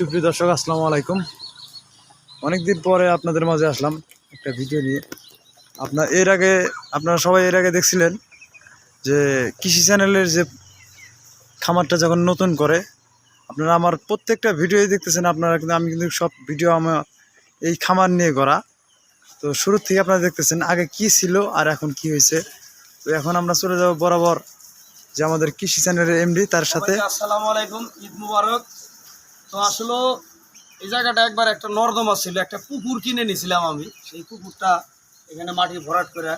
সুপ্রিয় দর্শক, আসসালামু আলাইকুম। অনেকদিন পরে আপনাদের মাঝে আসলাম একটা ভিডিও নিয়ে। আপনার এর আগে, আপনারা সবাই এর আগে দেখছিলেন যে কৃষি চ্যানেলের যে খামারটা যখন নতুন করে, আপনারা আমার প্রত্যেকটা ভিডিওই দেখতেছেন, আপনারা কিন্তু, আমি কিন্তু সব ভিডিও আমার এই খামার নিয়ে করা। তো শুরু থেকে আপনারা দেখতেছেন আগে কি ছিল আর এখন কি হয়েছে। তো এখন আমরা চলে যাব বরাবর যে আমাদের কৃষি চ্যানেলের এমডি, তার সাথে আসসালামু আলাইকুম, ঈদ মুবারক। তো আসলে এই জায়গাটা একবার একটা নর্দমা ছিল একটা পুকুর কিনে নিয়েছিলাম আমি। সেই পুকুরটা এখানে মাটি ভরাট করে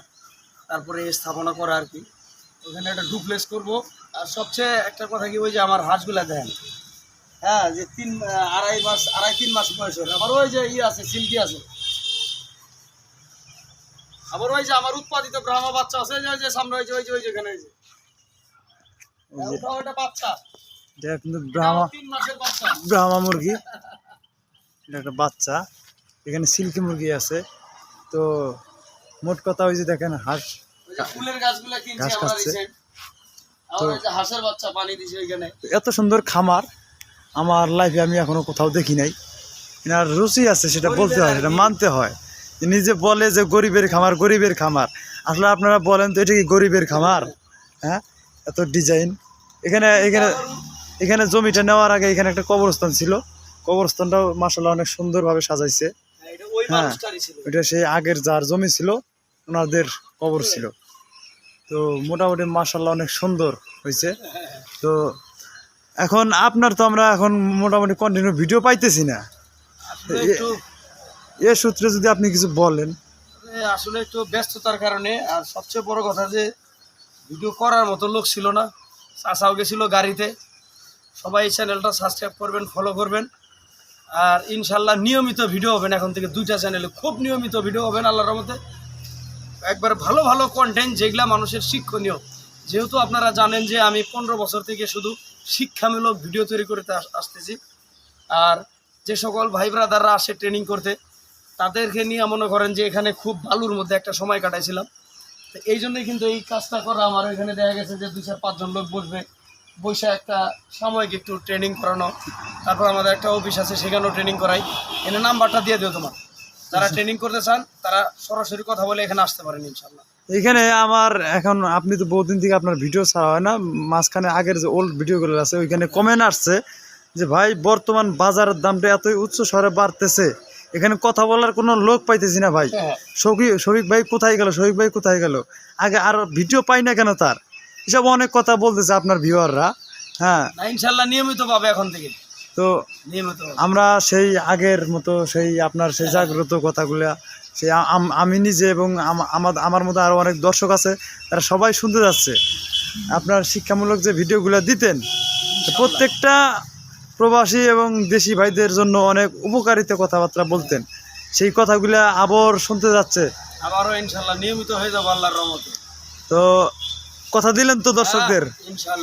তারপরে স্থাপনা করা আর কি। ওখানে একটা ডুপ্লেস করব। আর সবচেয়ে একটা কথা কি ওই যে আমার হাঁসগুলা দেন হ্যাঁ যে তিন আড়াই মাস আড়াই তিন মাস বয়স বয়সের আবার ওই যে ই আছে সিল্কি আছে। আবার ওই যে আমার উৎপাদিত ব্রাহ্মা বাচ্চা আছে যে- সামনে ওই যে ওই যে ওই যে। এখানে ওই যে বাচ্চা। এটা কিন্তু ব্রাহ্মা ব্রাহ্মা মুরগি। এটা একটা বাচ্চা। এখানে সিল্কি মুরগি আছে। তো মোট কথা ওই যে দেখেন হাঁস। ঘাস খাচ্ছে। এত সুন্দর খামার। আমার লাইফে আমি এখনও কোথাও দেখি নাই। এনার রুচি আছে সেটা বলতে হয় সেটা মানতে হয়। যে বলে যে গরিবের খামার গরিবের খামার। আসলে আপনারা বলেন তো এটা কি গরিবের খামার? হ্যাঁ? এত ডিজাইন এখানে এখানে এখানে জমিটা নেওয়ার আগে এখানে একটা কবরস্থান ছিল। কবরস্থানটাও মাসাল্লাহ অনেক সুন্দরভাবে সাজাইছে। হ্যাঁ, এটা হ্যাঁ। সেই আগের যার জমি ছিল ওনাদের কবর ছিল। তো মোটামুটি মাসাল্লাহ অনেক সুন্দর হয়েছে তো এখন আপনার তো আমরা এখন মোটামুটি কন্টিনিউ ভিডিও পাইতেছি না। এ সূত্রে যদি আপনি কিছু বলেন। আসলে একটু ব্যস্ততার কারণে আর সবচেয়ে বড় কথা যে ভিডিও করার মতো লোক ছিল না। চাষাও গেছিল গাড়িতে। সবাই এই চ্যানেলটা সাবস্ক্রাইব করবেন ফলো করবেন। আর ইনশাল্লাহ নিয়মিত ভিডিও হবেন এখন থেকে দুইটা চ্যানেলে খুব নিয়মিত ভিডিও হবেন আল্লাহর মধ্যে একবার ভালো ভালো কন্টেন্ট যেগুলা মানুষের শিক্ষণীয়, যেহেতু আপনারা জানেন যে আমি পনেরো বছর থেকে শুধু শিক্ষামূলক ভিডিও তৈরি করতে আসতেছি। আর যে সকল ভাই ব্রাদাররা আসে ট্রেনিং করতে, তাদেরকে নিয়ে মনে করেন যে এখানে খুব বালুর মধ্যে একটা সময় কাটাইছিলাম। তো এই জন্যই কিন্তু এই কাজটা করা আমার। এখানে দেখা গেছে যে দুই চার, পাঁচজন লোক বসবে। বসে একটা সাময়িক একটু ট্রেনিং করানো। তারপর আমাদের একটা অফিস আছে সেখানেও ট্রেনিং করাই। এনে নাম্বারটা দিয়ে দিও তোমার। যারা ট্রেনিং করতে চান তারা সরাসরি কথা বলে এখানে আসতে পারেন ইনশাল্লাহ এখানে আমার এখন আপনি তো বহুদিন থেকে আপনার ভিডিও ছাড়া হয় না মাঝখানে আগের যে ওল্ড ভিডিওগুলো আছে ওইখানে কমেন্ট আসছে যে ভাই বর্তমান বাজারের দামটা এতই উচ্চ স্বরে বাড়তেছে। এখানে কথা বলার কোনো লোক পাইতেছি না ভাই। হ্যাঁ। শফিক শফিক ভাই কোথায় গেল? শফিক ভাই কোথায় গেল? আগে আর ভিডিও পাই না কেন তার? এসব অনেক কথা বলতেছে আপনার ভিউয়াররা হ্যাঁ। ইনশাল্লাহ নিয়মিত পাবে এখন থেকে। তো নিয়মিত আমরা সেই আগের মতো সেই আপনার সেই জাগ্রত কথাগুলা সেই আম- আমি নিজে এবং আমার আমার মতো আরও অনেক দর্শক আছে তারা সবাই শুনতে যাচ্ছে। আপনার শিক্ষামূলক যে ভিডিওগুলো দিতেন প্রত্যেকটা প্রবাসী এবং দেশি ভাইদের জন্য অনেক উপকারিতা কথাবার্তা বলতেন। সেই কথাগুলা আবার শুনতে যাচ্ছে। আবারও ইনশাল্লাহ নিয়মিত হয়ে যাব আল্লাহর রহমতে। তো কথা দিলেন তো দর্শকদের? হ্যাঁ,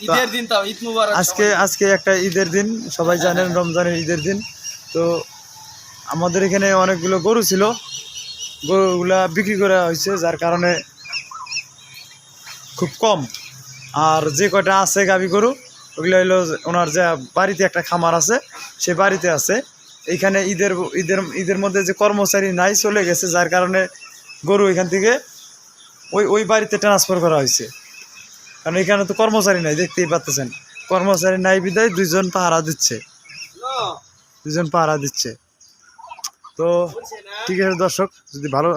ঈদের দিন তাও ঈদ মুবারক আজকে আজকে একটা ঈদের দিন সবাই জানেন রমজানের ঈদের দিন। তো আমাদের এখানে অনেকগুলো গরু ছিল। গরুগুলা বিক্রি করা হয়েছে যার কারণে খুব কম। আর যে কয়টা আছে গাবি গরু ওগুলো হলো ওনার যে বাড়িতে একটা খামার আছে সে বাড়িতে আছে। এইখানে ঈদের ঈদের ঈদের মধ্যে যে কর্মচারী নাই চলে গেছে যার কারণে গরু এখান থেকে ওই ওই বাড়িতে ট্রান্সফার করা হয়েছে। কারণ এখানে তো কর্মচারী নাই, দেখতেই পাচ্ছেন কর্মচারী নাই বিদায়, দুইজন পাহারা দিচ্ছে। দুজন পাহারা দিচ্ছে। তো ঠিক আছে দর্শক, যদি ভালো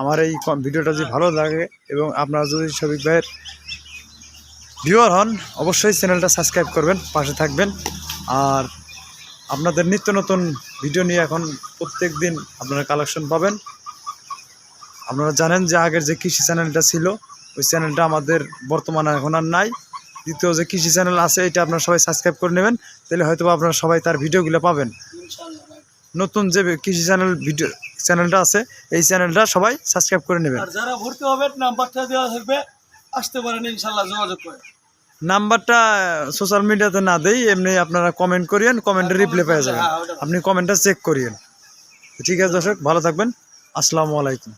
আমার এই ভিডিওটা যদি ভালো লাগে এবং আপনারা যদি শফিক ভাইয়ের ভিউয়ার হন, অবশ্যই চ্যানেলটা সাবস্ক্রাইব করবেন, পাশে থাকবেন। আর আপনাদের নিত্য নতুন ভিডিও নিয়ে এখন প্রত্যেক দিন আপনারা কালেকশন পাবেন। আপনারা জানেন যে আগের যে কৃষি চ্যানেলটা ছিল ওই চ্যানেলটা আমাদের বর্তমানে এখন আর নাই। দ্বিতীয় যে কৃষি চ্যানেল আছে এটা আপনারা সবাই সাবস্ক্রাইব করে নেবেন তাহলে হয়তো আপনারা সবাই তার ভিডিওগুলো পাবেন। নতুন যে কৃষি চ্যানেল ভিডিও চ্যানেলটা আছে এই চ্যানেলটা সবাই সাবস্ক্রাইব করে নেবেন। যারা ভর্তি হবে নাম্বারটা দেওয়া থাকবে আসতে পারেন ইনশাল্লাহ যোগাযোগ করে। নাম্বারটা সোশ্যাল মিডিয়াতে না দেই এমনি আপনারা কমেন্ট করিয়েন কমেন্টে রিপ্লাই পেয়ে যাবেন। হ্যাঁ, আপনি কমেন্টটা চেক করিয়েন। ঠিক আছে দর্শক ভালো থাকবেন। আসসালামু আলাইকুম।